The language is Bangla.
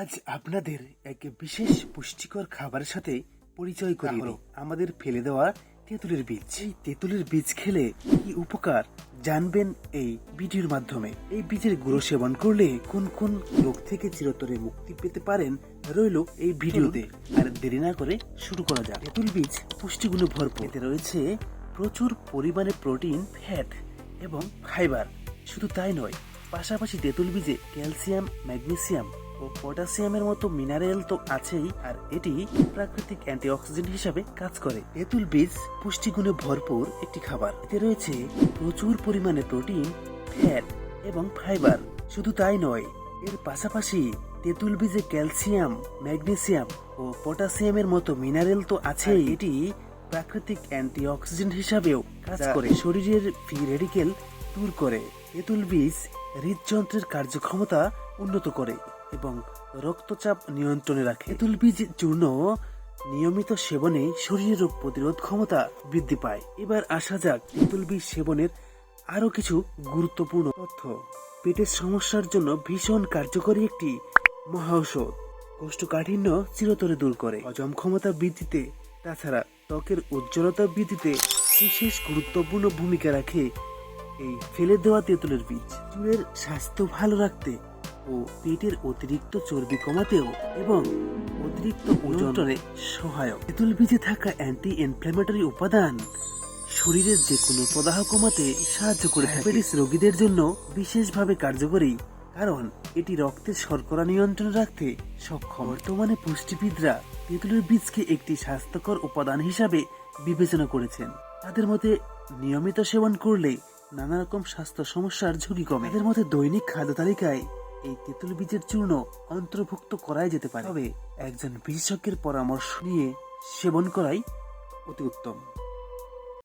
আজ আপনাদের এক বিশেষ পুষ্টিকর খাবারের সাথে পরিচয় করি আমাদের ফেলে দেওয়া তেঁতুলের বীজ। এই তেঁতুলের বীজ খেলে কি উপকার জানবেন এই ভিডিওর মাধ্যমে। এই বীজের গুঁড়ো সেবন করলে কোন কোন রোগ থেকে চিরতরে মুক্তি পেতে পারেন রইল এই ভিডিওতে। আর দেরি না করে শুরু করা যাক। তেঁতুল বীজ পুষ্টিগুলো ভরপুর। এতে রয়েছে প্রচুর পরিমাণে প্রোটিন ফ্যাট এবং ফাইবার। শুধু তাই নয় পাশাপাশি তেঁতুল বীজে ক্যালসিয়াম ম্যাগনেসিয়াম ও পটাশিয়ামের মতো মিনারেল তো আছেই আর এটি প্রাকৃতিক অ্যান্টিঅক্সিডেন্ট হিসাবে কাজ করে। তেঁতুল বীজ পুষ্টিগুণে ভরপুর একটি খাবার। এতে রয়েছে প্রচুর পরিমাণে প্রোটিন ফ্যাট এবং ফাইবার। শুধু তাই নয় এর পাশাপাশি তেঁতুল বীজে ক্যালসিয়াম ম্যাগনেসিয়াম ও পটাশিয়ামের মতো মিনারেল তো আছেই। এটি প্রাকৃতিক অ্যান্টিঅক্সিডেন্ট হিসাবেও কাজ করে। শরীরের ফ্রি রেডিকেল দূর করে। তেঁতুল বীজ হৃদযন্ত্রের কার্যক্ষমতা উন্নত করে। এবং রক্তচাপ নিয়ন্ত্রণে রাখে। তেঁতুল বীজ চূর্ণ নিয়মিত সেবনে শরীরের রোগ প্রতিরোধ ক্ষমতা বৃদ্ধি পায়। এবার আসা যাক তেঁতুল বীজ সেবনের আরও কিছু গুরুত্বপূর্ণ তথ্য। পেটের সমস্যার জন্য ভীষণ কার্যকরী একটি মহা ঔষধ কোষ্ঠকাঠিন্য চিরতরে দূর করে। হজম ক্ষমতা বৃদ্ধিতে, তাছাড়া ত্বকের উজ্জ্বলতা বৃদ্ধিতে বিশেষ গুরুত্বপূর্ণ ভূমিকা রাখে এই ফেলে দেওয়া তেঁতুলের বীজ। চুলের স্বাস্থ্য ভালো রাখতে ও পেটের অতিরিক্ত চর্বি কমাতেও এবং অতিরিক্ত ওজনে সহায়ক। তেঁতুল বীজে থাকা অ্যান্টি ইনফ্ল্যামেটরি উপাদান শরীরের যে কোনো প্রদাহ কমাতে সাহায্য করে ডায়াবেটিস রোগীদের জন্য বিশেষভাবে কার্যকরী, কারণ এটি রক্তের শর্করা নিয়ন্ত্রণ রাখতে সক্ষম। বর্তমানে পুষ্টিবিদরা তেঁতুলের বীজকে একটি স্বাস্থ্যকর উপাদান হিসাবে বিবেচনা করেছেন। তাদের মতে নিয়মিত সেবন করলে নানা রকম স্বাস্থ্য সমস্যার ঝুঁকি কমে। এদের মধ্যে দৈনিক খাদ্য তালিকায় এই তেঁতুল বীজের চূর্ণ অন্তর্ভুক্ত করাই যেতে পারে। তবে একজন বিশেষজ্ঞের পরামর্শ নিয়ে সেবন করাই অতি উত্তম।